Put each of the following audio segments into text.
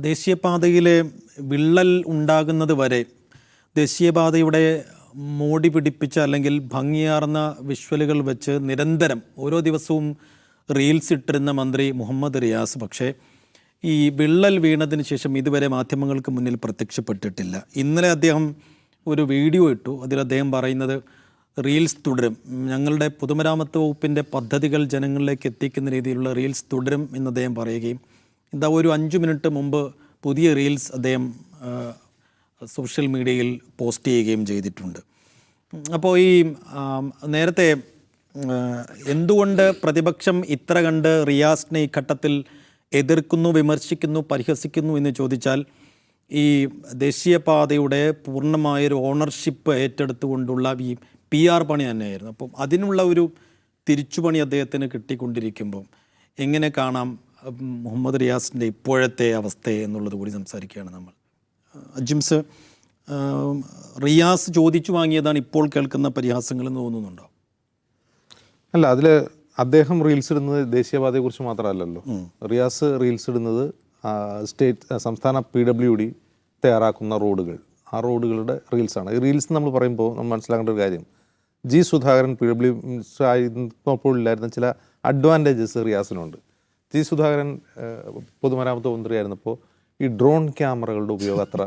ദേശീയപാതയിലെ വിള്ളൽ ഉണ്ടാകുന്നത് വരെ ദേശീയപാതയുടെ മോടി പിടിപ്പിച്ച അല്ലെങ്കിൽ ഭംഗിയാർന്ന വിഷ്വലുകൾ വെച്ച് നിരന്തരം ഓരോ ദിവസവും റീൽസ് ഇട്ടിരുന്ന മന്ത്രി മുഹമ്മദ് റിയാസ് പക്ഷേ ഈ വിള്ളൽ വീണതിന് ശേഷം ഇതുവരെ മാധ്യമങ്ങൾക്ക് മുന്നിൽ പ്രത്യക്ഷപ്പെട്ടിട്ടില്ല. ഇന്നലെ അദ്ദേഹം ഒരു വീഡിയോ ഇട്ടു. അതിൽ അദ്ദേഹം പറയുന്നത് റീൽസ് തുടരും. ഞങ്ങളുടെ പൊതുമരാമത്ത് വകുപ്പിന്റെ പദ്ധതികൾ ജനങ്ങളിലേക്ക് എത്തിക്കുന്ന രീതിയിലുള്ള റീൽസ് തുടരും എന്ന് അദ്ദേഹം പറയുകയും എന്താ ഒരു അഞ്ച് മിനിറ്റ് മുമ്പ് പുതിയ റീൽസ് അദ്ദേഹം സോഷ്യൽ മീഡിയയിൽ പോസ്റ്റ് ചെയ്യുകയും ചെയ്തിട്ടുണ്ട്. അപ്പോൾ ഈ നേരത്തെ എന്തുകൊണ്ട് പ്രതിപക്ഷം ഇത്ര കണ്ട് റിയാസിനെ ഈ ഘട്ടത്തിൽ എതിർക്കുന്നു വിമർശിക്കുന്നു പരിഹസിക്കുന്നു എന്ന് ചോദിച്ചാൽ ഈ ദേശീയപാതയുടെ പൂർണമായൊരു ഓണർഷിപ്പ് ഏറ്റെടുത്തുകൊണ്ടുള്ള ഈ പി ആർ പണി തന്നെയായിരുന്നു. അപ്പം അതിനുള്ള ഒരു തിരിച്ചുപണി അദ്ദേഹത്തിന് കിട്ടിക്കൊണ്ടിരിക്കുമ്പം എങ്ങനെ കാണാം മുഹമ്മദ് റിയാസിന്റെ ഇപ്പോഴത്തെ അവസ്ഥ എന്നുള്ളത് കൂടി സംസാരിക്കുകയാണ് നമ്മൾ. അജിംസ് റിയാസ് ചോദിച്ചു വാങ്ങിയതാണ് ഇപ്പോൾ കേൾക്കുന്ന പരിഹാസങ്ങൾ എന്ന് തോന്നുന്നുണ്ടോ? അല്ല അതിൽ അദ്ദേഹം റീൽസ് ഇടുന്നത് ദേശീയപാതയെക്കുറിച്ച് മാത്രമല്ലല്ലോ. റിയാസ് റീൽസ് ഇടുന്നത് സ്റ്റേറ്റ് സംസ്ഥാന പി ഡബ്ല്യു ഡി തയ്യാറാക്കുന്ന റോഡുകൾ. ആ റോഡുകളുടെ റീൽസാണ് ഈ റീൽസ് നമ്മൾ പറയുമ്പോൾ നമ്മൾ മനസ്സിലാക്കേണ്ട ഒരു കാര്യം. G Sudhakaran P W minister ആയിരുന്നപ്പോൾ ഇല്ലായിരുന്ന ചില അഡ്വാന്റേജസ് റിയാസിനുണ്ട്. ജി സുധാകരൻ പൊതുമരാമത്ത് മന്ത്രിയായിരുന്നപ്പോൾ ഈ ഡ്രോൺ ക്യാമറകളുടെ ഉപയോഗം അത്ര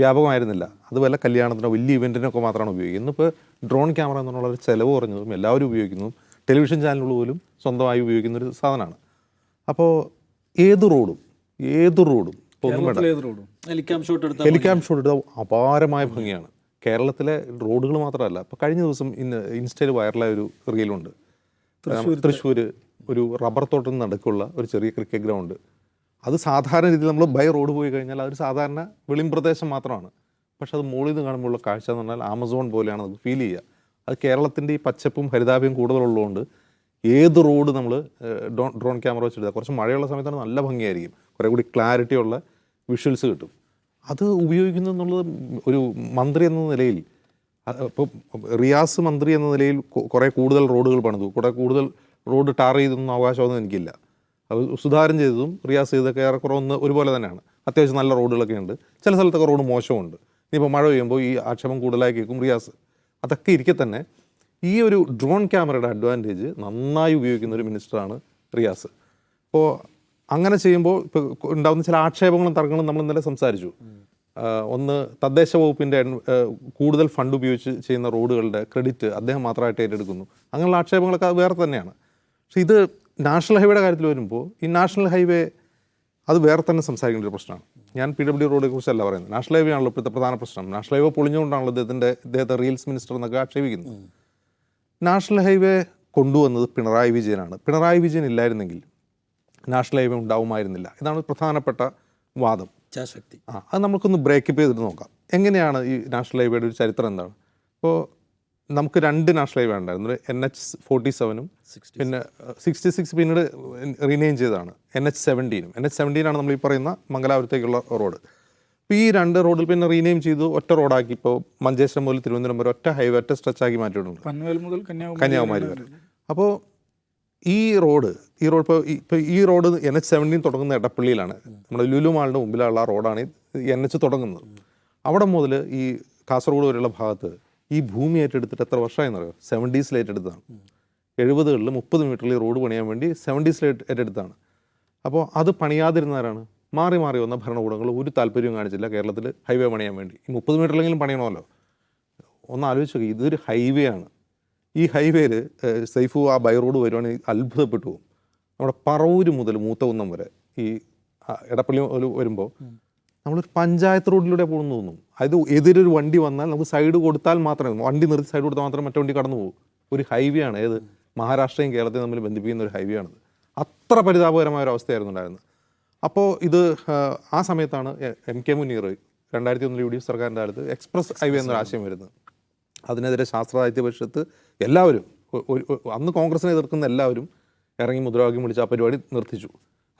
വ്യാപകമായിരുന്നില്ല. അത് വല്ല കല്യാണത്തിനോ വലിയ ഇവന്റിനൊക്കെ മാത്രമാണ് ഉപയോഗിക്കുന്നത്. ഇന്നിപ്പോൾ ഡ്രോൺ ക്യാമറ എന്നുള്ള ഒരു ചിലവ് കുറഞ്ഞതും എല്ലാവരും ഉപയോഗിക്കുന്നതും ടെലിവിഷൻ ചാനലുകൾ പോലും സ്വന്തമായി ഉപയോഗിക്കുന്ന ഒരു സാധനമാണ്. അപ്പോൾ ഏത് റോഡും ഏത് റോഡും ഹെലികാം ഷോട്ട് എടുത്ത അപാരമായ ഭംഗിയാണ്. കേരളത്തിലെ റോഡുകൾ മാത്രമല്ല ഇപ്പോൾ കഴിഞ്ഞ ദിവസം ഇന്ന് ഇൻസ്റ്റയിൽ വൈറലായ ഒരു റീലുണ്ട്. തൃശ്ശൂർ ഒരു റബ്ബർ തോട്ടം നടുക്കുള്ള ഒരു ചെറിയ ക്രിക്കറ്റ് ഗ്രൗണ്ട്. അത് സാധാരണ രീതിയിൽ നമ്മൾ ബൈ റോഡ് പോയി കഴിഞ്ഞാൽ അതൊരു സാധാരണ വെളിം പ്രദേശം മാത്രമാണ്. പക്ഷെ അത് മുകളിൽ നിന്ന് കാണുമ്പോഴുള്ള കാഴ്ച എന്ന് പറഞ്ഞാൽ ആമസോൺ പോലെയാണ് നമുക്ക് ഫീൽ ചെയ്യുക. അത് കേരളത്തിന്റെ ഈ പച്ചപ്പും ഹരിതാഭയും കൂടുതലുള്ളതുകൊണ്ട് ഏത് റോഡ് നമ്മൾ ഡ്രോൺ ഡ്രോൺ ക്യാമറ വെച്ചെടുത്താൽ കുറച്ച് മഴയുള്ള സമയത്താണ് നല്ല ഭംഗിയായിരിക്കും. കുറേ കൂടി ക്ലാരിറ്റി ഉള്ള വിഷ്വൽസ് കിട്ടും. അത് ഉപയോഗിക്കുന്നു എന്നുള്ളത് ഒരു മന്ത്രി എന്ന നിലയിൽ ഇപ്പോൾ റിയാസ് മന്ത്രി എന്ന നിലയിൽ കുറേ കൂടുതൽ റോഡുകൾ പണിതു. കുറേ കൂടുതൽ റോഡ് ടാർ ചെയ്തൊന്നും അവകാശമൊന്നും എനിക്കില്ല. അത് സുധാരം ചെയ്തതും റിയാസ് ചെയ്തൊക്കെ ഏറെക്കുറെ ഒന്ന് ഒരുപോലെ തന്നെയാണ്. അത്യാവശ്യം നല്ല റോഡുകളൊക്കെ ഉണ്ട്. ചില സ്ഥലത്തൊക്കെ റോഡ് മോശമുണ്ട്. ഇനിയിപ്പോൾ മഴ പെയ്യുമ്പോൾ ഈ ആക്ഷേപം കൂടുതലായി കേൾക്കും റിയാസ്. അതൊക്കെ ഇരിക്കെ തന്നെ ഈ ഒരു ഡ്രോൺ ക്യാമറയുടെ അഡ്വാന്റേജ് നന്നായി ഉപയോഗിക്കുന്ന ഒരു മിനിസ്റ്ററാണ് റിയാസ്. അപ്പോൾ അങ്ങനെ ചെയ്യുമ്പോൾ ഇപ്പോൾ ഉണ്ടാകുന്ന ചില ആക്ഷേപങ്ങളും തർക്കങ്ങളും നമ്മൾ ഇന്നലെ സംസാരിച്ചു. ഒന്ന് തദ്ദേശ വകുപ്പിന്റെ കൂടുതൽ ഫണ്ട് ഉപയോഗിച്ച് ചെയ്യുന്ന റോഡുകളുടെ ക്രെഡിറ്റ് അദ്ദേഹം മാത്രമായിട്ട് ഏറ്റെടുക്കുന്നു. അങ്ങനെയുള്ള ആക്ഷേപങ്ങളൊക്കെ വേറെ തന്നെയാണ്. പക്ഷേ ഇത് നാഷണൽ ഹൈവേയുടെ കാര്യത്തിൽ വരുമ്പോൾ ഈ നാഷണൽ ഹൈവേ അത് വേറെ തന്നെ സംസാരിക്കേണ്ട ഒരു പ്രശ്നമാണ്. ഞാൻ പി ഡബ്ല്യു റോഡിനെ കുറിച്ചല്ല പറയുന്നത്. നാഷണൽ ഹൈവേ ആണല്ലോ ഇപ്പോഴത്തെ പ്രധാന പ്രശ്നം. നാഷണൽ ഹൈവേ പൊളിഞ്ഞുകൊണ്ടാണല്ലോ ഇദ്ദേഹത്തിന്റെ ഇദ്ദേഹത്തെ റീൽസ് മിനിസ്റ്റർ എന്നൊക്കെ ആക്ഷേപിക്കുന്നത്. നാഷണൽ ഹൈവേ കൊണ്ടുവന്നത് പിണറായി വിജയനാണ്. പിണറായി വിജയൻ ഇല്ലായിരുന്നെങ്കിൽ നാഷണൽ ഹൈവേ ഉണ്ടാവുമായിരുന്നില്ല. ഇതാണ് പ്രധാനപ്പെട്ട വാദം. ശക്തി ആ അത് നമുക്കൊന്ന് ബ്രേക്കപ്പ് ചെയ്തിട്ട് നോക്കാം. എങ്ങനെയാണ് ഈ നാഷണൽ ഹൈവേയുടെ ഒരു ചരിത്രം എന്താണ്? ഇപ്പോൾ നമുക്ക് രണ്ട് നാഷണൽ ഹൈവേ ഉണ്ടായിരുന്നു എൻ എച്ച് ഫോർട്ടി സെവനും പിന്നെ സിക്സ്റ്റി സിക്സ് പിന്നീട് റീനെയിം ചെയ്തതാണ്. എൻ എച്ച് സെവന്റീനും എൻ എച്ച് സെവന്റീനാണ് നമ്മൾ ഈ പറയുന്ന മംഗലാപുരത്തേക്കുള്ള റോഡ് ഇപ്പോൾ ഈ രണ്ട് റോഡിൽ പിന്നെ റീനെയിം ചെയ്തു ഒറ്റ റോഡാക്കി ഇപ്പോൾ മഞ്ചേശ്വരം മുതൽ തിരുവനന്തപുരം വരെ ഒറ്റ ഹൈവേ ഒറ്റ സ്ട്രെച്ചാക്കി മാറ്റിയിട്ടുണ്ട്. മുതൽ കന്യാകുമാരി കന്യാകുമാരി വരെ. അപ്പോൾ ഈ റോഡ് ഈ റോഡ് ഇപ്പോൾ ഇപ്പോൾ ഈ റോഡ് എൻ എച്ച് സെവന്റീൻ തുടങ്ങുന്ന എടപ്പള്ളിയിലാണ്. നമ്മുടെ ലുലു മാളിന്റെ മുമ്പിലുള്ള ആ റോഡാണ് എൻ എച്ച് തുടങ്ങുന്നത്. അവിടെ മുതൽ ഈ കാസർഗോഡ് വരെയുള്ള ഭാഗത്ത് ഈ ഭൂമി ഏറ്റെടുത്തിട്ട് എത്ര വർഷമായെന്ന് അറിയോ സെവന്റീസിൽ ഏറ്റെടുത്തതാണ് എഴുപതുകളിൽ മുപ്പത് മീറ്ററിൽ റോഡ് പണിയാൻ വേണ്ടി സെവന്റീസിൽ ഏറ്റെടുത്താണ് അപ്പോൾ അത് പണിയാതിരുന്നവരാണ്. മാറി മാറി വന്ന ഭരണകൂടങ്ങൾ ഒരു താല്പര്യവും കാണിച്ചില്ല കേരളത്തിൽ ഹൈവേ പണിയാൻ വേണ്ടി. ഈ മുപ്പത് മീറ്ററിലെങ്കിലും പണിയണമല്ലോ. ഒന്ന് ആലോചിച്ച് നോക്കി ഇതൊരു ഹൈവേ ആണ്. ഈ ഹൈവേയിൽ സൈഫു ആ ബൈ റോഡ് വരുവാണെങ്കിൽ അത്ഭുതപ്പെട്ടു പോകും. നമ്മുടെ പറവൂര് മുതൽ മൂത്തകുന്നം വരെ ഈ ഇടപ്പള്ളി വരുമ്പോൾ നമ്മളൊരു പഞ്ചായത്ത് റോഡിലൂടെ പോകുന്നു തോന്നും അതായത് എതിരൊരു വണ്ടി വന്നാൽ നമുക്ക് സൈഡ് കൊടുത്താൽ മാത്രമേ വണ്ടി നിർത്തി സൈഡ് കൊടുത്താൽ മാത്രമേ മറ്റേ വണ്ടി കടന്നു പോകും. ഒരു ഹൈവേ ആണ്. ഏത്? മഹാരാഷ്ട്രയും കേരളത്തെയും തമ്മിൽ ബന്ധിപ്പിക്കുന്ന ഒരു ഹൈവേ ആണ് അത്ര പരിതാപകരമായ ഒരു അവസ്ഥയായിരുന്നു ഉണ്ടായിരുന്നത് അപ്പോൾ ഇത് ആ, സമയത്താണ് എ- കെ മുനീർ രണ്ടായിരത്തി ഒന്നിൽ യു ഡി എഫ് സർക്കാരിന്റെ കാലത്ത് എക്സ്പ്രസ് ഹൈവേ എന്നൊരു ആശയം വരുന്നത്. അതിനെതിരെ ശാസ്ത്ര സാഹിത്യ പരിഷത്ത് എല്ലാവരും അന്ന് കോൺഗ്രസിനെ എതിർക്കുന്ന എല്ലാവരും ഇറങ്ങി മുദ്രാവാക്യം വിളിച്ച് ആ പരിപാടി നിർത്തിച്ചു.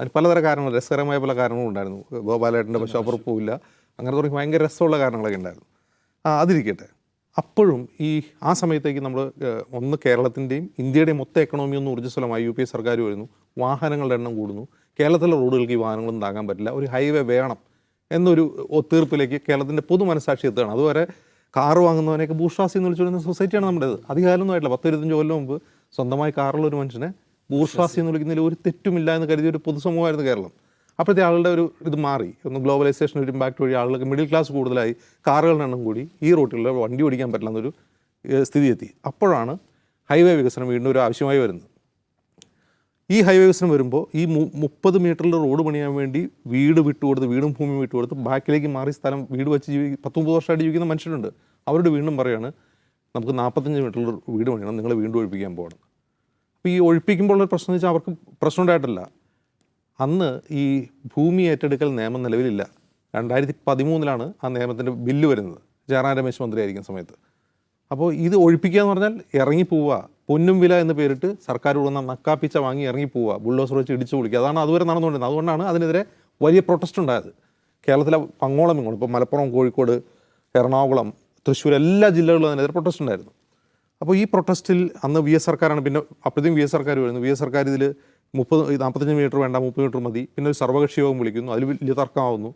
അതിന് പലതരം കാരണങ്ങൾ രസകരമായ പല കാരണങ്ങളും ഉണ്ടായിരുന്നു. ഗോപാലേട്ടന്റെ പശുപ്പുറപ്പുമില്ല അങ്ങനെ തുടങ്ങി ഭയങ്കര രസമുള്ള കാരണങ്ങളൊക്കെ ഉണ്ടായിരുന്നു. ആ അതിരിക്കട്ടെ. അപ്പോഴും ഈ ആ സമയത്തേക്ക് നമ്മൾ ഒന്ന് കേരളത്തിന്റെയും ഇന്ത്യയുടെയും മൊത്തം എക്കണോമി ഒന്ന് ഊർജസ്വലമായി. യു പി എ സർക്കാർ വരുന്നു. വാഹനങ്ങളുടെ എണ്ണം കൂടുന്നു. കേരളത്തിലെ റോഡുകൾക്ക് ഈ വാഹനങ്ങളൊന്നും താങ്ങാൻ പറ്റില്ല. ഒരു ഹൈവേ വേണം എന്നൊരു തീർപ്പിലേക്ക് കേരളത്തിന്റെ പൊതു മനസാക്ഷി എത്തുകയാണ്. അതുവരെ കാർ വാങ്ങുന്നവനെയൊക്കെ ബൂർഷാസി എന്ന് വിളിച്ചുകൊണ്ടിരുന്ന സൊസൈറ്റിയാണ് നമ്മുടേത്. അധികാരമൊന്നും ആയിട്ടില്ല. പത്ത് ഇരുപത്തഞ്ച് കൊല്ലം മുമ്പ് സ്വന്തമായി കാറുള്ള ഒരു മനുഷ്യനെ ബൂർഷാസി എന്ന് വിളിക്കുന്നതിൽ ഒരു തെറ്റുമില്ല എന്ന് കരുതിയ ഒരു പൊതുസമൂഹമായിരുന്നു കേരളം. അപ്പോഴത്തെ ആളുടെ ഒരു ഇത് മാറി. ഒന്ന് ഗ്ലോബലൈസേഷൻ ഒരു ഇമ്പാക്ട് വഴി ആളുകൾക്ക് മിഡിൽ ക്ലാസ് കൂടുതലായി കാറുകളുടെ എണ്ണം കൂടി ഈ റൂട്ടിലുള്ള വണ്ടി ഓടിക്കാൻ പറ്റില്ല എന്നൊരു ഏഹ്, സ്ഥിതി എത്തി അപ്പോഴാണ് ഹൈവേ വികസനം വീണ്ടും ഒരു ആവശ്യമായി വരുന്നത്. ഈ ഹൈവേ വികസനം വരുമ്പോൾ ഈ മുപ്പത് മീറ്ററിൽ റോഡ് പണിയാൻ വേണ്ടി വീട് വിട്ടുകൊടുത്ത് വീടും ഭൂമിയും വിട്ടുകൊടുത്ത് ബാക്കിലേക്ക് മാറി സ്ഥലം വീട് വെച്ച് ജീവി പത്തൊമ്പത് വർഷമായിട്ട് ജീവിക്കുന്ന മനുഷ്യരുണ്ട്. അവരോട് വീണ്ടും പറയാണ് നമുക്ക് നാൽപ്പത്തഞ്ച് മീറ്ററിൽ വീട് പണിയണം. നിങ്ങൾ വീണ്ടും ഒഴിപ്പിക്കാൻ പോകണം. അപ്പോൾ ഈ ഒഴിപ്പിക്കുമ്പോൾ ഒരു പ്രശ്നം എന്ന് വെച്ചാൽ അവർക്ക് പ്രശ്നം ഉണ്ടായിട്ടില്ല. അന്ന് ഈ ഭൂമി ഏറ്റെടുക്കൽ നിയമം നിലവിലില്ല. രണ്ടായിരത്തി പതിമൂന്നിലാണ് ആ നിയമത്തിന്റെ ബില്ല് വരുന്നത്. ജയറാം രമേശ് മന്ത്രി മന്ത്രിയായിരിക്കുന്ന സമയത്ത്. അപ്പോൾ ഇത് ഒഴിപ്പിക്കുക എന്ന് പറഞ്ഞാൽ ഇറങ്ങി പോവുക. പൊന്നും വില എന്ന് പേരിട്ട് സർക്കാർ കൊടുക്കുന്ന നക്കാപ്പിച്ച വാങ്ങി ഇറങ്ങി പോവുക. ബുള്ളോസർ വെച്ച് ഇടിച്ചു വിളിക്കുക അതാണ് അതുവരെ നടന്നുകൊണ്ടിരുന്നത്. അതുകൊണ്ടാണ് അതിനെതിരെ വലിയ പ്രൊട്ടസ്റ്റ് ഉണ്ടായത്. കേരളത്തിലെ പങ്ങോളം ഇങ്ങോളം. ഇപ്പോൾ മലപ്പുറം കോഴിക്കോട് എറണാകുളം തൃശ്ശൂർ എല്ലാ ജില്ലകളിലും അതിനെതിരെ പ്രൊട്ടസ്റ്റ് ഉണ്ടായിരുന്നു. അപ്പോൾ ഈ പ്രൊട്ടസ്റ്റിൽ അന്ന് വി എസ് സർക്കാരാണ്. പിന്നെ അപ്പോഴത്തേക്കും വി എസ് സർക്കാർ വരുന്നു. വി എസ് സർക്കാർ ഇതിൽ മുപ്പത് നാൽപ്പത്തഞ്ച് മീറ്റർ വേണ്ട മുപ്പത് മീറ്റർ മതി. പിന്നെ ഒരു സർവകക്ഷി യോഗം വിളിക്കുന്നു. അതിൽ വലിയ തർക്കമാവുന്നു.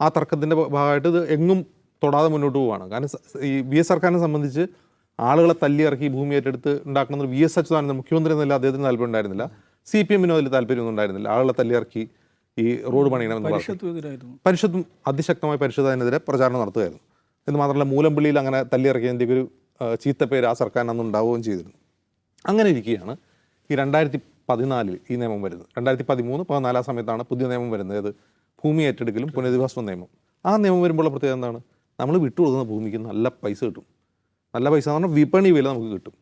ആ തർക്കത്തിന്റെ ഭാഗമായിട്ട് ഇത് എങ്ങും തൊടാതെ മുന്നോട്ട് പോവുകയാണ് കാരണം ഈ വി എസ് സർക്കാരിനെ സംബന്ധിച്ച് ആളുകളെ തല്ലി ഇറക്കി ഭൂമി ഏറ്റെടുത്ത് ഉണ്ടാക്കണമെന്ന് വി എസ് അച്യുതാനന്ദൻ മുഖ്യമന്ത്രി എന്നല്ല അദ്ദേഹത്തിന് താല്പര്യം ഉണ്ടായിരുന്നില്ല. സി പി എമ്മിനും അതിൽ താല്പര്യമൊന്നും ഉണ്ടായിരുന്നില്ല. ആളുകളെ തല്ലി ഇറക്കി ഈ റോഡ് പണിയണമെന്ന് പരിഷത്തും അതിശക്തമായ പരിഷത്ത് അതിനെതിരെ പ്രചാരണം നടത്തുകയായിരുന്നു. എന്ന് മാത്രമല്ല മൂലമ്പള്ളിയിൽ അങ്ങനെ തല്ലിയിറക്കിയതിന്റെ ഒരു ചീത്തപ്പേര് ആ സർക്കാരിന് അന്ന് ഉണ്ടാവുകയും ചെയ്തിരുന്നു. അങ്ങനെ ഇരിക്കുകയാണ് ഈ രണ്ടായിരത്തി പതിനാലിൽ ഈ നിയമം വരുന്നത്. രണ്ടായിരത്തി പതിമൂന്ന് പതിനാലാം സമയത്താണ് പുതിയ നിയമം വരുന്നത്. ഏത്? ഭൂമി ഏറ്റെടുക്കലും പുനരധിവാസ നിയമം. ആ നിയമം വരുമ്പോൾ പ്രത്യേകത എന്താണ്? നമ്മൾ വിട്ടുകൊടുക്കുന്ന ഭൂമിക്ക് നല്ല പൈസ കിട്ടും. നല്ല പൈസ എന്ന് പറഞ്ഞാൽ വിപണി വില നമുക്ക് കിട്ടും.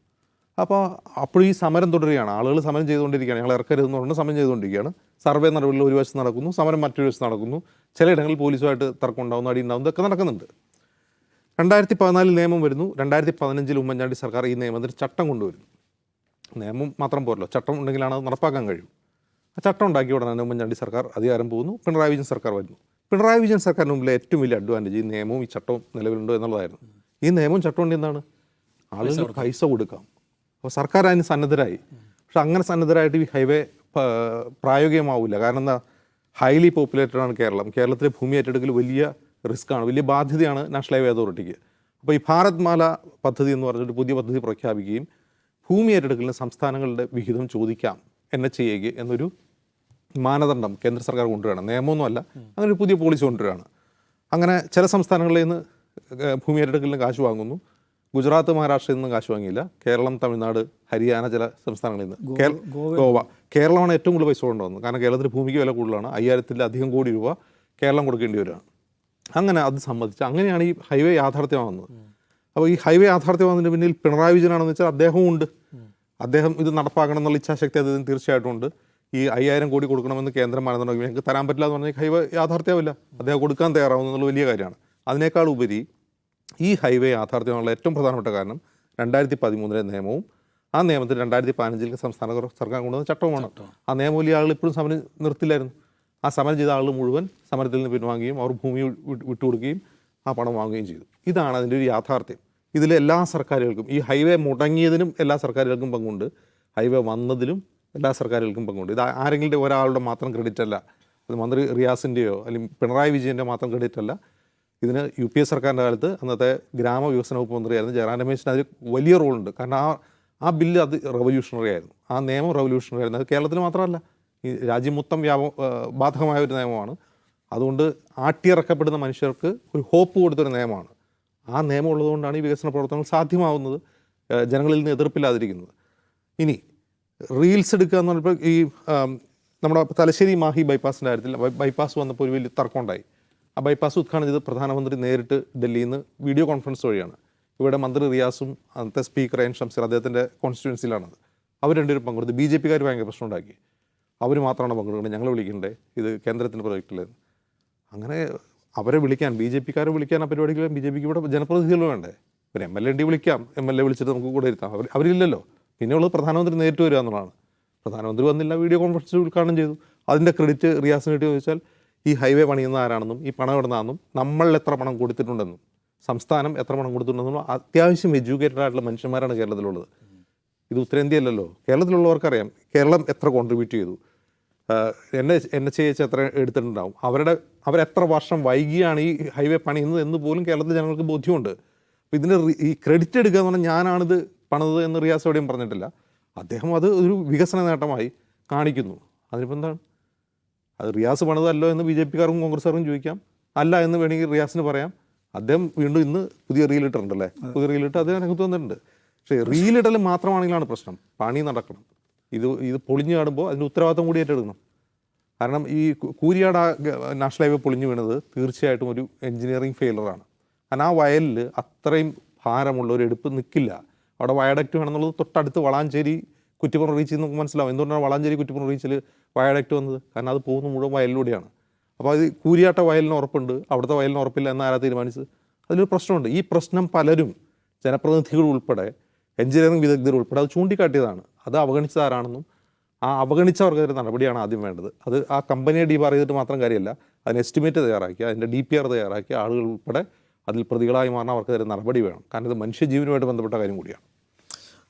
അപ്പോൾ അപ്പോൾ ഈ സമരം തുടരുകയാണ്. ആളുകൾ സമരം ചെയ്തുകൊണ്ടിരിക്കുകയാണ്. ഞങ്ങൾ ഇറക്കരുതെന്ന് പറഞ്ഞ് സമരം ചെയ്തുകൊണ്ടിരിക്കുകയാണ്. സർവേ നടപടികൾ ഒരു വശത്ത് നടക്കുന്നു സമരം മറ്റൊരു വശത്ത് നടക്കുന്നു. ചിലയിടങ്ങളിൽ പോലീസുമായിട്ട് തർക്കം ഉണ്ടാകുന്നു അടി ഉണ്ടാകുന്നു ഇതൊക്കെ നടക്കുന്നുണ്ട്. രണ്ടായിരത്തി പതിനാലിൽ നിയമം വരുന്നു. രണ്ടായിരത്തി പതിനഞ്ചിൽ ഉമ്മൻചാണ്ടി സർക്കാർ ഈ നിയമത്തിന് ചട്ടം കൊണ്ടുവരുന്നു. നിയമം മാത്രം പോരല്ലോ. ചട്ടം ഉണ്ടെങ്കിലാണ് അത് നടപ്പാക്കാൻ കഴിയും. ആ ചട്ടം ഉണ്ടാക്കിയ ഉടനെ ഉമ്മൻചാണ്ടി സർക്കാർ അധികാരം പോകുന്നു. പിണറായി വിജയൻ സർക്കാർ വരുന്നു. പിണറായി വിജയൻ സർക്കാരിന് മുമ്പിലെ ഏറ്റവും വലിയ അഡ്വാന്റേജ് ഈ നിയമവും ഈ ചട്ടവും നിലവിലുണ്ടോ എന്നുള്ളതായിരുന്നു. ഈ നിയമവും ചട്ടവും ഉണ്ട് എന്താണ്? ആളുകൾ പൈസ കൊടുക്കാം. അപ്പോൾ സർക്കാർ അതിന് സന്നദ്ധരായി. പക്ഷെ അങ്ങനെ സന്നദ്ധരായിട്ട് ഈ ഹൈവേ പ്രായോഗികമാവില്ല കാരണം എന്താ? ഹൈലി പോപ്പുലേറ്റഡ് ആണ് കേരളം. കേരളത്തിലെ ഭൂമി ഏറ്റെടുക്കൽ വലിയ റിസ്ക് ആണ് വലിയ ബാധ്യതയാണ് നാഷണൽ ഹൈവേ അതോറിറ്റിക്ക്. അപ്പോൾ ഈ ഭാരത് മാല പദ്ധതി എന്ന് പറഞ്ഞൊരു പുതിയ പദ്ധതി പ്രഖ്യാപിക്കുകയും ഭൂമി ഏറ്റെടുക്കലിന് സംസ്ഥാനങ്ങളുടെ വിഹിതം ചോദിക്കാം എൻ എച്ച് എക്ക് എന്നൊരു മാനദണ്ഡം കേന്ദ്ര സർക്കാർ കൊണ്ടുവരികയാണ്. നിയമമൊന്നുമല്ല അങ്ങനെ ഒരു പുതിയ പോളിസി കൊണ്ടുവരികയാണ്. അങ്ങനെ ചില സംസ്ഥാനങ്ങളിൽ നിന്ന് ഭൂമി ഏറ്റെടുക്കലിന് കാശ് വാങ്ങുന്നു. ഗുജറാത്ത് മഹാരാഷ്ട്രയിൽ നിന്ന് കാശ് വാങ്ങിയില്ല. കേരളം തമിഴ്നാട് ഹരിയാന ചില സംസ്ഥാനങ്ങളിൽ നിന്ന്. ഗോവ. കേരളമാണ് ഏറ്റവും കൂടുതൽ പൈസ കൊണ്ടുവന്നത്. കാരണം കേരളത്തിൽ ഭൂമിക്ക് വില കൂടുതലാണ്. അയ്യായിരത്തിലധികം കോടി രൂപ കേരളം കൊടുക്കേണ്ടി വരികയാണ്. അങ്ങനെ അത് സമ്മതിച്ചു. അങ്ങനെയാണ് ഈ ഹൈവേ യാഥാർത്ഥ്യമാകുന്നത്. അപ്പോൾ ഈ ഹൈവേ യാഥാർത്ഥ്യമാകുന്നതിന് പിന്നിൽ പിണറായി വിജയനാണെന്ന് വെച്ചാൽ അദ്ദേഹവും ഉണ്ട്. അദ്ദേഹം ഇത് നടപ്പാക്കണം എന്നുള്ള ഇച്ഛാശക്തി അദ്ദേഹത്തിന് തീർച്ചയായിട്ടും ഉണ്ട്. ഈ അയ്യായിരം കോടി കൊടുക്കണമെന്ന് കേന്ദ്രം മാനദണ്ഡം ഞങ്ങൾക്ക് തരാൻ പറ്റില്ല എന്ന് പറഞ്ഞാൽ ഹൈവേ യാഥാർത്ഥ്യമില്ല അദ്ദേഹം കൊടുക്കാൻ തയ്യാറാവുന്നുള്ള വലിയ കാര്യമാണ്. അതിനേക്കാൾ ഉപരി ഈ ഹൈവേ യാഥാർത്ഥ്യമായുള്ള ഏറ്റവും പ്രധാനപ്പെട്ട കാരണം രണ്ടായിരത്തി പതിമൂന്നിലെ നിയമവും ആ നിയമത്തിൽ രണ്ടായിരത്തി പതിനഞ്ചിൽ സംസ്ഥാന സർക്കാർ കൊണ്ടുവന്ന ചട്ടവുമാണ്. ആ നിയമം വലിയ ആളുകൾ ഇപ്പോഴും സമരം നിർത്തില്ലായിരുന്നു. ആ സമരം ചെയ്ത ആളുകൾ മുഴുവൻ സമരത്തിൽ നിന്ന് പിൻവാങ്ങുകയും അവർ ഭൂമി വിട്ടു വിട്ടുകൊടുക്കുകയും ആ പണം വാങ്ങുകയും ചെയ്തു. ഇതാണ് അതിന്റെ ഒരു യാഥാർത്ഥ്യം. ഇതിൽ എല്ലാ സർക്കാരുകൾക്കും ഈ ഹൈവേ മുടങ്ങിയതിനും എല്ലാ സർക്കാരുകൾക്കും പങ്കുണ്ട്. ഹൈവേ വന്നതിലും എല്ലാ സർക്കാരുകൾക്കും പങ്കുണ്ട്. ഇത് ആരെങ്കിലും ഒരാളുടെ മാത്രം ക്രെഡിറ്റ് അല്ല. അത് മന്ത്രി റിയാസിന്റെയോ അല്ലെങ്കിൽ പിണറായി വിജയന്റെ മാത്രം ക്രെഡിറ്റ് അല്ല. ഇതിന് യു പി എ സർക്കാരിന്റെ കാലത്ത് അന്നത്തെ ഗ്രാമവികസന വകുപ്പ് മന്ത്രിയായിരുന്നു ജയറാം രമേശിന് അതിൽ വലിയ റോളുണ്ട് കാരണം ആ ആ ബില്ല് അത് റവല്യൂഷണറി ആയിരുന്നു. ആ നിയമം റവല്യൂഷണറി ആയിരുന്നു. അത് കേരളത്തിൽ മാത്രമല്ല. ഈ രാജ്യം മൊത്തം വ്യാപ ബാധകമായ ഒരു നിയമമാണ്. അതുകൊണ്ട് ആട്ടിയിറക്കപ്പെടുന്ന മനുഷ്യർക്ക് ഒരു ഹോപ്പ് കൊടുത്തൊരു നിയമമാണ്. ആ നിയമം ഉള്ളതുകൊണ്ടാണ് ഈ വികസന പ്രവർത്തനങ്ങൾ സാധ്യമാവുന്നത് ജനങ്ങളിൽ നിന്ന് എതിർപ്പില്ലാതിരിക്കുന്നത്. ഇനി റീൽസ് എടുക്കുക എന്ന് പറഞ്ഞപ്പോൾ ഈ നമ്മുടെ തലശ്ശേരി മാഹി ബൈപ്പാസിന്റെ കാര്യത്തിൽ ബൈപ്പാസ് വന്നപ്പോൾ ഒരു വലിയ തർക്കമുണ്ടായി. ആ ബൈപ്പാസ് ഉദ്ഘാടനം ചെയ്ത് പ്രധാനമന്ത്രി നേരിട്ട് ഡൽഹിയിൽ നിന്ന് വീഡിയോ കോൺഫറൻസ് വഴിയാണ്. ഇവിടെ മന്ത്രി റിയാസും അന്നത്തെ സ്പീക്കർ എൻ ഷംസീർ അദ്ദേഹത്തിന്റെ കോൺസ്റ്റിറ്റ്യുവൻസിയിലാണത് അവർ രണ്ടുപേരും പങ്കെടുത്ത്. ബി ജെ പിക്കാർ ഭയങ്കര പ്രശ്നം ഉണ്ടാക്കി. അവർ മാത്രമാണ് പങ്കെടുക്കുന്നത് ഞങ്ങൾ വിളിക്കണ്ടേ? ഇത് കേന്ദ്രത്തിന്റെ പ്രൊജക്റ്റിലായിരുന്നു അങ്ങനെ അവരെ വിളിക്കാൻ ബി ജെ പിക്കാരെ വിളിക്കാൻ ആ പരിപാടിക്ക് ബി ജെ പിക്ക് ഇവിടെ ജനപ്രതിനിധികൾ വേണ്ടേ? ഒരു എം എൽ എ വിളിക്കാം. എം എൽ എ വിളിച്ചിട്ട് നമുക്ക് കൂടെ ഇരുത്താം. അവർ അവരില്ലല്ലോ. പിന്നെ ഉള്ളത് പ്രധാനമന്ത്രി നേരിട്ട് വരിക എന്നുള്ളതാണ്. പ്രധാനമന്ത്രി വന്നില്ല വീഡിയോ കോൺഫറൻസ് ഉദ്ഘാടനം ചെയ്തു. അതിന്റെ ക്രെഡിറ്റ് റിയാസിന് കിട്ടി ചോദിച്ചാൽ ഈ ഹൈവേ പണിയുന്ന ആരാണെന്നും ഈ പണം എവിടുന്നാണെന്നും നമ്മൾ എത്ര പണം കൊടുത്തിട്ടുണ്ടെന്നും സംസ്ഥാനം എത്ര പണം കൊടുത്തിട്ടുണ്ടെന്നും അത്യാവശ്യം എഡ്യൂക്കേറ്റഡ് ആയിട്ടുള്ള മനുഷ്യന്മാരാണ് കേരളത്തിലുള്ളത്. ഇത് ഉത്തരേന്ത്യയല്ലല്ലോ. കേരളത്തിലുള്ളവർക്കറിയാം കേരളം എത്ര കോൺട്രിബ്യൂട്ട് ചെയ്തു. എന്നെ എന്നെ ചേച്ചി എത്ര എടുത്തിട്ടുണ്ടാവും. അവരുടെ അവരെത്ര വർഷം വൈകിയാണ് ഈ ഹൈവേ പണിയുന്നത് എന്ന് പോലും കേരളത്തിലെ ജനങ്ങൾക്ക് ബോധ്യമുണ്ട്. അപ്പോൾ ഇതിന്റെ ഈ ക്രെഡിറ്റ് എടുക്കുക എന്ന് പറഞ്ഞാൽ ഞാനാണിത് പണിത് എന്ന് റിയാസ് എവിടെയും പറഞ്ഞിട്ടില്ല. അദ്ദേഹം അത് ഒരു വികസന നേട്ടമായി കാണിക്കുന്നു. അതിനിപ്പോൾ എന്താണ്? അത് റിയാസ് പണിതല്ലോ എന്ന് ബി ജെ പിക്കാർക്കും കോൺഗ്രസ്സുകാർക്കും ചോദിക്കാം. അല്ല എന്ന് വേണമെങ്കിൽ റിയാസിന് പറയാം. അദ്ദേഹം വീണ്ടും ഇന്ന് പുതിയ റീലിട്ടുണ്ടല്ലേ പുതിയ റീലിട്ട് അദ്ദേഹം രംഗത്ത് വന്നിട്ടുണ്ട്. പക്ഷേ റീലിട്ടൽ മാത്രമാണെങ്കിലാണ് പ്രശ്നം. പണി നടക്കണം. ഇത് ഇത് പൊളിഞ്ഞു കാണുമ്പോൾ അതിന്റെ ഉത്തരവാദിത്തം കൂടി ഏറ്റെടുക്കണം. കാരണം ഈ കൂരിയാട് നാഷണൽ ഹൈവേ പൊളിഞ്ഞു വീണത് തീർച്ചയായിട്ടും ഒരു എഞ്ചിനീയറിംഗ് ഫെയിലറാണ് കാരണം ആ വയലിൽ അത്രയും ഭാരമുള്ള ഒരു എടുപ്പ് നിൽക്കില്ല. അവിടെ വയഡക്റ്റ് വേണമെന്നുള്ളത് തൊട്ടടുത്ത് വളാഞ്ചേരി കുറ്റിപ്പുറം റീച്ചിൽ നമുക്ക് മനസ്സിലാവും. എന്തുകൊണ്ടാണ് വളാഞ്ചേരി കുറ്റിപ്പുറം റീച്ചിൽ വയഡക്റ്റ് വന്നത്? കാരണം അത് പോകുന്ന മുഴുവൻ വയലിലൂടെയാണ്. അപ്പോൾ അത് കൂരിയാട്ട വയലിന് ഉറപ്പുണ്ട്. അവിടുത്തെ വയലിന് ഉറപ്പില്ല എന്ന് ആരാ തീരുമാനിച്ചത്? അതിലൊരു പ്രശ്നമുണ്ട്. ഈ പ്രശ്നം പലരും ജനപ്രതിനിധികൾ ഉൾപ്പെടെ എഞ്ചിനീയറിംഗ് വിദഗ്ധർ ഉൾപ്പെടെ അത് ചൂണ്ടിക്കാട്ടിയതാണ്. അത് അവഗണിച്ചതാരാണെന്നും ആ അവഗണിച്ചവർക്കെതിരെ നടപടിയാണ് ആദ്യം വേണ്ടത്. അത് ആ കമ്പനിയെ ഡീബാർ ചെയ്തിട്ട് മാത്രം കാര്യമല്ല അതിന് എസ്റ്റിമേറ്റ് തയ്യാറാക്കി അതിന്റെ ഡി പി ആർ തയ്യാറാക്കി ആളുകൾ ഉൾപ്പെടെ അതിൽ പ്രതികളായി മാറണം അവർക്കെതിരെ നടപടി വേണം. കാരണം ഇത് മനുഷ്യജീവനുമായിട്ട് ബന്ധപ്പെട്ട കാര്യം കൂടിയാണ്.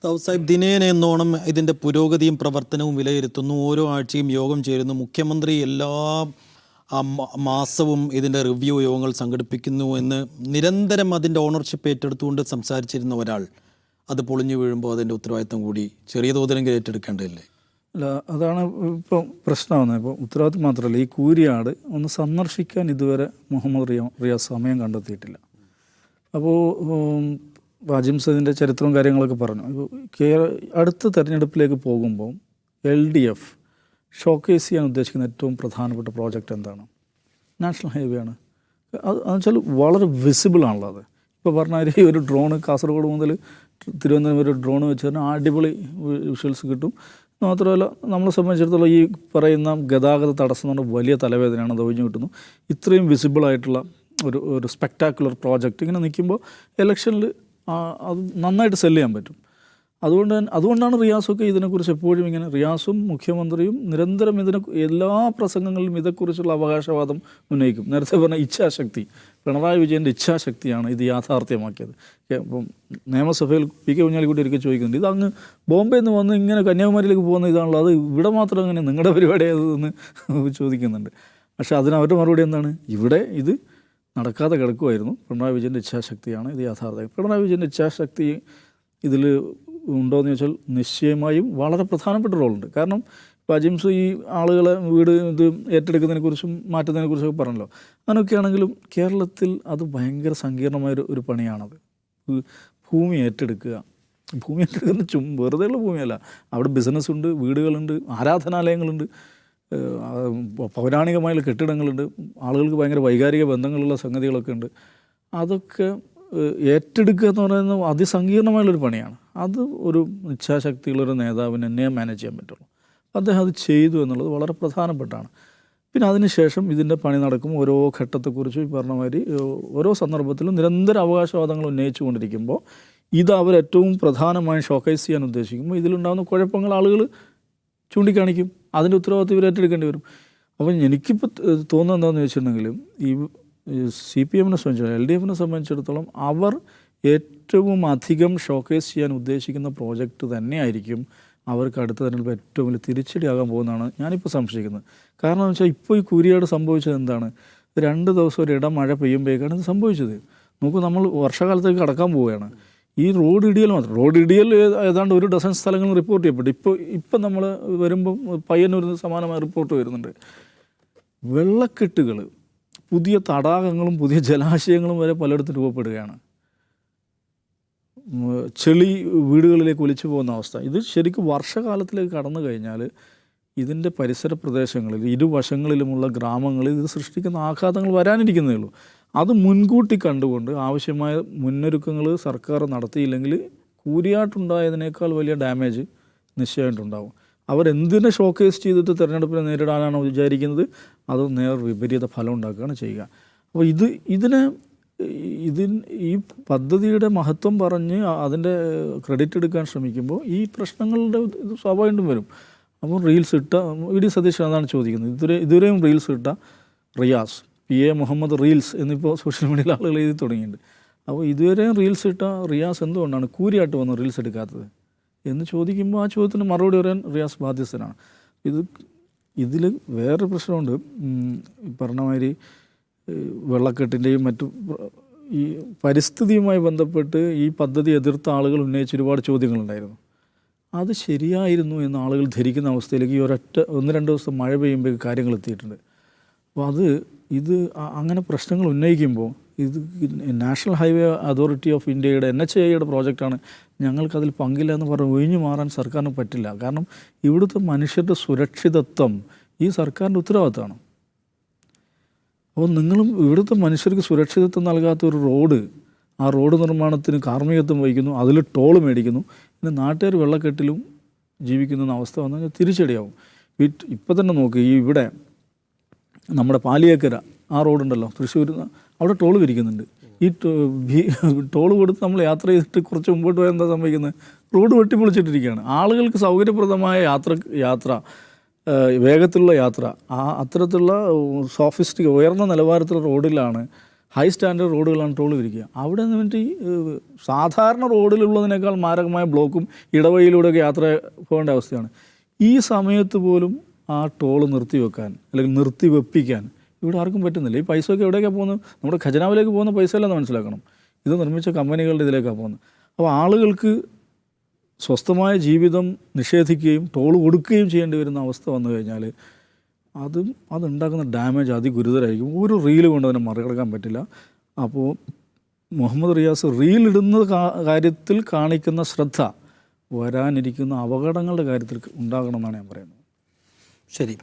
ദാവൂദ് സാഹിബ് ദിനേന എന്നോണം ഇതിന്റെ പുരോഗതിയും പ്രവർത്തനവും വിലയിരുത്തുന്നു. ഓരോ ആഴ്ചയും യോഗം ചേരുന്നു. മുഖ്യമന്ത്രി എല്ലാ മാസവും ഇതിന്റെ റിവ്യൂ യോഗങ്ങൾ സംഘടിപ്പിക്കുന്നു എന്ന് നിരന്തരം അതിന്റെ ഓണർഷിപ്പ് ഏറ്റെടുത്തുകൊണ്ട് സംസാരിച്ചിരുന്ന ഒരാൾ അത് പൊളിഞ്ഞു വീഴുമ്പോൾ അതിന്റെ ഉത്തരവാദിത്തം കൂടി ചെറിയ തോതിലെങ്കിലും ഏറ്റെടുക്കേണ്ടതില്ലേ? അല്ല അതാണ് ഇപ്പം പ്രശ്നമാകുന്നത് ഇപ്പോൾ ഉത്തരവാദിത്വം മാത്രമല്ല ഈ കൂരിയാട് ഒന്ന് സന്ദർശിക്കാൻ ഇതുവരെ മുഹമ്മദ് റിയ റിയാസ് സമയം കണ്ടെത്തിയിട്ടില്ല. അപ്പോൾ വാജിം സദിന്റെ ചരിത്രവും കാര്യങ്ങളൊക്കെ പറഞ്ഞു. കേര അടുത്ത തെരഞ്ഞെടുപ്പിലേക്ക് പോകുമ്പോൾ എൽ ഡി എഫ് ഷോക്കേസ് ചെയ്യാൻ ഉദ്ദേശിക്കുന്ന ഏറ്റവും പ്രധാനപ്പെട്ട പ്രോജക്റ്റ് എന്താണ്? നാഷണൽ ഹൈവേ ആണ്. അത് വെച്ചാൽ വളരെ വിസിബിൾ ആണല്ലോ അത് ഇപ്പോൾ പറഞ്ഞാൽ ഈ ഒരു ഡ്രോണ് കാസർഗോഡ് മുതൽ തിരുവനന്തപുരം ഒരു ഡ്രോൺ വെച്ച് തന്നെ അടിപൊളി വിഷ്വൽസ് കിട്ടും. മാത്രമല്ല നമ്മളെ സംബന്ധിച്ചിടത്തോളം ഈ പറയുന്ന ഗതാഗത തടസ്സം എന്ന് പറഞ്ഞാൽ വലിയ തലവേദനയാണ് അത് ഒഴിഞ്ഞു കിട്ടുന്നു. ഇത്രയും വിസിബിളായിട്ടുള്ള ഒരു ഒരു സ്പെക്ടാക്കുലർ പ്രോജക്റ്റ് ഇങ്ങനെ നിൽക്കുമ്പോൾ ഇലക്ഷനിൽ അത് നന്നായിട്ട് സെല്ല് ചെയ്യാൻ പറ്റും. അതുകൊണ്ട് അതുകൊണ്ടാണ് റിയാസൊക്കെ ഇതിനെക്കുറിച്ച് എപ്പോഴും ഇങ്ങനെ റിയാസും മുഖ്യമന്ത്രിയും നിരന്തരം ഇതിനെ എല്ലാ പ്രസംഗങ്ങളിലും ഇതേക്കുറിച്ചുള്ള അവകാശവാദം ഉന്നയിക്കും. നേരത്തെ പറഞ്ഞ ഇച്ഛാശക്തി പിണറായി വിജയന്റെ ഇച്ഛാശക്തിയാണ് ഇത് യാഥാർത്ഥ്യമാക്കിയത്. ഇപ്പം നിയമസഭയിൽ പി കെ കുഞ്ഞാലിക്കുട്ടി ഒരിക്കൽ ചോദിക്കുന്നുണ്ട് ഇത് അങ്ങ് ബോംബെയിൽ നിന്ന് വന്ന് ഇങ്ങനെ കന്യാകുമാരിയിലേക്ക് പോകുന്ന ഇതാണല്ലോ അത് ഇവിടെ മാത്രം അങ്ങനെ നിങ്ങളുടെ പരിപാടി ആയതെന്ന് ചോദിക്കുന്നുണ്ട്. പക്ഷേ അതിന് അവരുടെ മറുപടി എന്താണ്? ഇവിടെ ഇത് നടക്കാതെ കിടക്കുമായിരുന്നു പിണറായി വിജയന്റെ ഇച്ഛാശക്തിയാണ് ഇത് യാഥാർത്ഥ്യം. പിണറായി വിജയന്റെ ഇച്ഛാശക്തി ഇതിൽ ഉണ്ടോയെന്ന് ചോദിച്ചാൽ നിശ്ചയമായും വളരെ പ്രധാനപ്പെട്ട റോളുണ്ട്. കാരണം ഇപ്പോൾ അജിംസ് ഈ ആളുകളെ വീട് ഇത് ഏറ്റെടുക്കുന്നതിനെക്കുറിച്ചും മാറ്റുന്നതിനെക്കുറിച്ചൊക്കെ പറഞ്ഞല്ലോ. അങ്ങനെയൊക്കെയാണെങ്കിലും കേരളത്തിൽ അത് ഭയങ്കര സങ്കീർണമായൊരു ഒരു പണിയാണത്. ഭൂമി ഏറ്റെടുക്കുക. ഭൂമി ഏറ്റെടുക്കുന്ന ചും വെറുതെ ഉള്ള ഭൂമിയല്ല. അവിടെ ബിസിനസ് ഉണ്ട് വീടുകളുണ്ട് ആരാധനാലയങ്ങളുണ്ട് പൗരാണികമായ കെട്ടിടങ്ങളുണ്ട്. ആളുകൾക്ക് ഭയങ്കര വൈകാരിക ബന്ധങ്ങളുള്ള സംഗതികളൊക്കെ ഉണ്ട്. അതൊക്കെ ഏറ്റെടുക്കുക എന്ന് പറയുന്നത് അതിസങ്കീർണമായുള്ളൊരു പണിയാണ്. അത് ഒരു ഇച്ഛാശക്തിയുള്ളൊരു നേതാവിന് എന്നെ മാനേജ് ചെയ്യാൻ പറ്റുള്ളൂ. അദ്ദേഹം അത് ചെയ്തു എന്നുള്ളത് വളരെ പ്രധാനപ്പെട്ടാണ്. പിന്നെ അതിനുശേഷം ഇതിന്റെ പണി നടക്കും. ഓരോ ഘട്ടത്തെക്കുറിച്ചും ഈ പറഞ്ഞ മാതിരി ഓരോ സന്ദർഭത്തിലും നിരന്തര അവകാശവാദങ്ങൾ ഉന്നയിച്ചു കൊണ്ടിരിക്കുമ്പോൾ ഇത് അവർ ഏറ്റവും പ്രധാനമായും ഷോക്കേസ് ചെയ്യാൻ ഉദ്ദേശിക്കുമ്പോൾ ഇതിലുണ്ടാകുന്ന കുഴപ്പങ്ങൾ ആളുകൾ ചൂണ്ടിക്കാണിക്കും. അതിന്റെ ഉത്തരവാദിത്വം ഇവർ ഏറ്റെടുക്കേണ്ടി വരും. അപ്പം എനിക്കിപ്പോൾ തോന്നുന്നത് എന്താണെന്ന് വെച്ചിട്ടുണ്ടെങ്കിൽ ഈ സി പി എമ്മിനെ സംബന്ധിച്ചിടത്തോളം എൽ ഡി എഫിനെ സംബന്ധിച്ചിടത്തോളം അവർ ഏറ്റവും അധികം ഷോക്കേസ് ചെയ്യാൻ ഉദ്ദേശിക്കുന്ന പ്രോജക്റ്റ് തന്നെയായിരിക്കും അവർക്ക് അടുത്ത തെരഞ്ഞെടുപ്പ് ഏറ്റവും വലിയ തിരിച്ചടിയാകാൻ പോകുന്നതാണ് ഞാനിപ്പോൾ സംശയിക്കുന്നത്. കാരണം എന്ന് വെച്ചാൽ ഇപ്പോൾ ഈ കൂരിയാട് സംഭവിച്ചത് എന്താണ്? രണ്ട് ദിവസം ഒരു ഇടം മഴ പെയ്യുമ്പോഴേക്കാണ് ഇത് സംഭവിച്ചത്. നമുക്ക് നമ്മൾ വർഷകാലത്തേക്ക് കടക്കാൻ പോവുകയാണ്. ഈ റോഡ് ഇടിയൽ മാത്രം റോഡ് ഇടിയൽ ഏതാണ്ട് ഒരു ഡസൻ സ്ഥലങ്ങളിൽ റിപ്പോർട്ട് ചെയ്യപ്പെട്ടു. ഇപ്പോൾ ഇപ്പം നമ്മൾ വരുമ്പം പയ്യന്നൂരിൽ സമാനമായ റിപ്പോർട്ട് വരുന്നുണ്ട്. വെള്ളക്കെട്ടുകൾ പുതിയ തടാകങ്ങളും പുതിയ ജലാശയങ്ങളും വരെ പലയിടത്തും രൂപപ്പെടുകയാണ്. ചെളി വീടുകളിലേക്ക് ഒലിച്ചു പോകുന്ന അവസ്ഥ. ഇത് ശരിക്കും വർഷകാലത്തിലേക്ക് കടന്നു കഴിഞ്ഞാൽ ഇതിന്റെ പരിസര പ്രദേശങ്ങളിൽ ഇരുവശങ്ങളിലുമുള്ള ഗ്രാമങ്ങളിൽ ഇത് സൃഷ്ടിക്കുന്ന ആഘാതങ്ങൾ വരാനിരിക്കുന്നേ ഉള്ളൂ. അത് മുൻകൂട്ടി കണ്ടുകൊണ്ട് ആവശ്യമായ മുന്നൊരുക്കങ്ങൾ സർക്കാർ നടത്തിയില്ലെങ്കിൽ കൂരിയാട്ടുണ്ടായതിനേക്കാൾ വലിയ ഡാമേജ് നിശ്ചയമായിട്ടുണ്ടാവും. അവരെന്തിനെ ഷോക്കേസ് ചെയ്തിട്ട് തിരഞ്ഞെടുപ്പിനെ നേരിടാനാണ് വിചാരിക്കുന്നത്? അത് നേർ വിപരീത ഫലം ഉണ്ടാക്കുകയാണ് ചെയ്യുക. അപ്പോൾ ഇത് ഇതിനെ ഇതിൻ ഈ പദ്ധതിയുടെ മഹത്വം പറഞ്ഞ് അതിന്റെ ക്രെഡിറ്റ് എടുക്കാൻ ശ്രമിക്കുമ്പോൾ ഈ പ്രശ്നങ്ങളുടെ ഇത് സ്വാഭാവികം വരും. അപ്പോൾ റീൽസ് ഇട്ട ഇ ഡി സതീശൻ അതാണ് ചോദിക്കുന്നത്. ഇതുവരെ ഇതുവരെയും റീൽസ് ഇട്ട റിയാസ് പി എ മുഹമ്മദ് റീൽസ് എന്നിപ്പോൾ സോഷ്യൽ മീഡിയയിൽ ആളുകൾ എഴുതി തുടങ്ങിയിട്ടുണ്ട്. അപ്പോൾ ഇതുവരെയും റീൽസ് ഇട്ട റിയാസ് എന്തുകൊണ്ടാണ് കൂരിയായിട്ട് വന്ന് റീൽസ് എടുക്കാത്തത്? എന്ന് ചോദിക്കുമ്പോൾ ആ ചോദ്യത്തിന് മറുപടി പറയാൻ റിയാസ് ബാധ്യസ്ഥനാണ്. ഇത് ഇതിൽ വേറൊരു പ്രശ്നമുണ്ട്. പറഞ്ഞമാതിരി വെള്ളക്കെട്ടിന്റെയും മറ്റു ഈ പരിസ്ഥിതിയുമായി ബന്ധപ്പെട്ട് ഈ പദ്ധതി എതിർത്ത ആളുകൾ ഉന്നയിച്ച ഒരുപാട് ചോദ്യങ്ങളുണ്ടായിരുന്നു. അത് ശരിയായിരുന്നു എന്ന് ആളുകൾ ധരിക്കുന്ന അവസ്ഥയിലേക്ക് ഈ ഒരൊറ്റ ഒന്ന് രണ്ട് ദിവസം മഴ പെയ്യുമ്പോൾ കാര്യങ്ങൾ എത്തിയിട്ടുണ്ട് അപ്പോൾ അത് ഇത് അങ്ങനെ പ്രശ്നങ്ങൾ ഉന്നയിക്കുമ്പോൾ ഇത് നാഷണൽ ഹൈവേ അതോറിറ്റി ഓഫ് ഇന്ത്യയുടെ എൻ എച്ച് ഐയുടെ പ്രോജക്റ്റാണ്. ഞങ്ങൾക്കതിൽ പങ്കില്ല എന്ന് പറഞ്ഞ് ഒഴിഞ്ഞു മാറാൻ സർക്കാരിന് പറ്റില്ല. കാരണം ഇവിടുത്തെ മനുഷ്യരുടെ സുരക്ഷിതത്വം ഈ സർക്കാരിന്റെ ഉത്തരവാദിത്തമാണ്. അപ്പോൾ നിങ്ങളും ഇവിടുത്തെ മനുഷ്യർക്ക് സുരക്ഷിതത്വം നൽകാത്ത ഒരു റോഡ് ആ റോഡ് നിർമ്മാണത്തിന് കാർമ്മികത്വം വഹിക്കുന്നു അതിൽ ടോൾ മേടിക്കുന്നു. പിന്നെ നാട്ടുകാർ വെള്ളക്കെട്ടിലും ജീവിക്കുന്ന അവസ്ഥ വന്നു കഴിഞ്ഞാൽ തിരിച്ചടിയാവും. ഇപ്പം തന്നെ നോക്ക് ഈ ഇവിടെ നമ്മുടെ പാലിയേക്കര ആ റോഡുണ്ടല്ലോ തൃശ്ശൂർ അവിടെ ടോൾ വിരിക്കുന്നുണ്ട്. ഈ ടോൾ കൊടുത്ത് നമ്മൾ യാത്ര ചെയ്തിട്ട് കുറച്ച് മുമ്പോട്ട് പോയാൽ എന്താ സംഭവിക്കുന്നത്? റോഡ് വെട്ടിപ്പൊളിച്ചിട്ടിരിക്കുകയാണ്. ആളുകൾക്ക് സൗകര്യപ്രദമായ യാത്ര യാത്ര വേഗത്തിലുള്ള യാത്ര ആ അത്തരത്തിലുള്ള സോഫിസ്റ്റിക് ഉയർന്ന നിലവാരത്തിലുള്ള റോഡിലാണ് ഹൈ സ്റ്റാൻഡേർഡ് റോഡുകളാണ് ടോൾ വിരിക്കുക. അവിടെ നിന്ന് വേണ്ടി സാധാരണ റോഡിലുള്ളതിനേക്കാൾ മാരകമായ ബ്ലോക്കും ഇടവഴിയിലൂടെയൊക്കെ യാത്ര പോകേണ്ട അവസ്ഥയാണ്. ഈ സമയത്ത് പോലും ആ ടോൾ നിർത്തിവെക്കാൻ അല്ലെങ്കിൽ നിർത്തി വെപ്പിക്കാൻ ഇവിടെ ആർക്കും പറ്റുന്നില്ല. ഈ പൈസയൊക്കെ എവിടേക്കാണ് പോകുന്നത്? നമ്മുടെ ഖജനാവിലേക്ക് പോകുന്ന പൈസ അല്ലെന്ന് മനസ്സിലാക്കണം. ഇത് നിർമ്മിച്ച കമ്പനികളുടെ ഇതിലേക്കാണ് പോകുന്നത്. അപ്പോൾ ആളുകൾക്ക് സ്വസ്ഥമായ ജീവിതം നിഷേധിക്കുകയും ടോൾ കൊടുക്കുകയും ചെയ്യേണ്ടി വരുന്ന അവസ്ഥ വന്നു കഴിഞ്ഞാൽ അതും അതുണ്ടാക്കുന്ന ഡാമേജ് അതിഗുരുതരായിരിക്കും. ഒരു റീൽ കൊണ്ട് അതിനെ മറികടക്കാൻ പറ്റില്ല. അപ്പോൾ മുഹമ്മദ് റിയാസ് റീൽ ഇടുന്ന കാര്യത്തിൽ കാണിക്കുന്ന ശ്രദ്ധ വരാനിരിക്കുന്ന അപകടങ്ങളുടെ കാര്യത്തിൽ ഉണ്ടാകണമെന്നാണ് ഞാൻ പറയുന്നത്. ശരി.